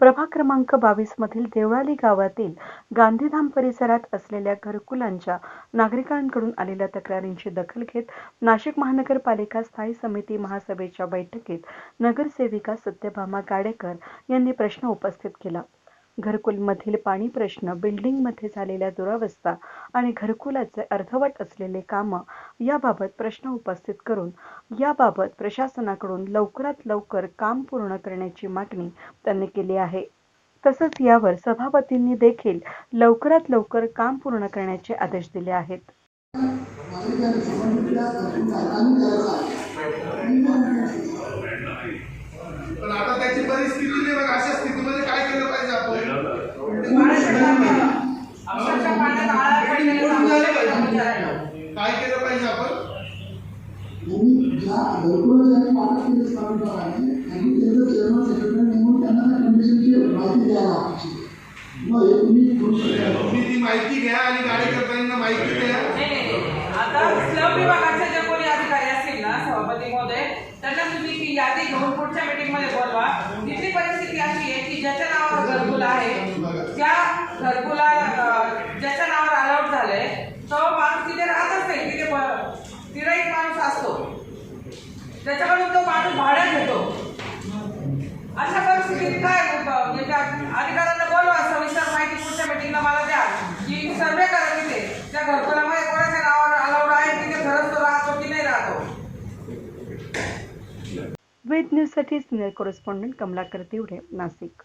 प्रभाग क्रमांक बावीस मधील देवळाली गावातील गांधीधाम परिसरात असलेल्या घरकुलांच्या नागरिकांकडून आलेल्या तक्रारींची दखल घेत नाशिक महानगरपालिका स्थायी समिती महासभेच्या बैठकीत नगरसेविका सत्यभामा गाडेकर यांनी प्रश्न उपस्थित केला. घरकुलमधील पाणी प्रश्न बिल्डिंगमध्ये झालेल्या दुरावस्था आणि घरकुलाचे अर्धवट असलेले कामं याबाबत प्रश्न उपस्थित करून याबाबत प्रशासनाकडून लवकरात लवकर काम पूर्ण करण्याची मागणी त्यांनी केली आहे. तसंच यावर सभापतींनी देखील लवकरात लवकर काम पूर्ण करण्याचे आदेश दिले आहेत. पण आता त्याची परिस्थिती नाही बघ अशा स्थितीमध्ये काय केलं पाहिजे आपण? काय केलं पाहिजे आपण? यांनी ज्या घरकुलं ज्यांनी वाटप केले स्थानिकांनी त्यांनी त्याचं चेअरमन सेक्रेटरी नेमून त्यांना त्या कंडिशनची माहिती द्यायला हवी. मग हे तुम्ही ती माहिती घ्या आणि गाडेकर्त्यांना माहिती द्या. आता स्लम विभागाचे जे कोणी अधिकारी असतील ना सभापती महोदय त्यांना तुम्ही ती यादी घेऊन पुढच्या मीटिंगमध्ये बोलवा. तिथली परिस्थिती अशी आहे की ज्याच्या नावावर घरकुल आहे त्या घरकुला ज्याच्या नावावर अलाउड झालंय तो माणूस तिथे राहतच नाही तिथे ब- तिराईत माणूस असतो त्याच्याकडून तो माणूस भाड्यात घेतो. अशा परिस्थितीत काय होतं? म्हणजे त्या अधिकाऱ्यांना बोलवा सविस्तर माहिती पुढच्या मीटिंगला मला द्या. की सर्वे करा तिथे. त्या घरकुलामध्ये कोणाच्या नावावर अलाउड आहे तिथे खरंच तो राहतो की नाही राहतो. वेद न्यूजसाठी सिनियर कॉरेस्पॉन्डंट कमलाकर तिवडे नाशिक.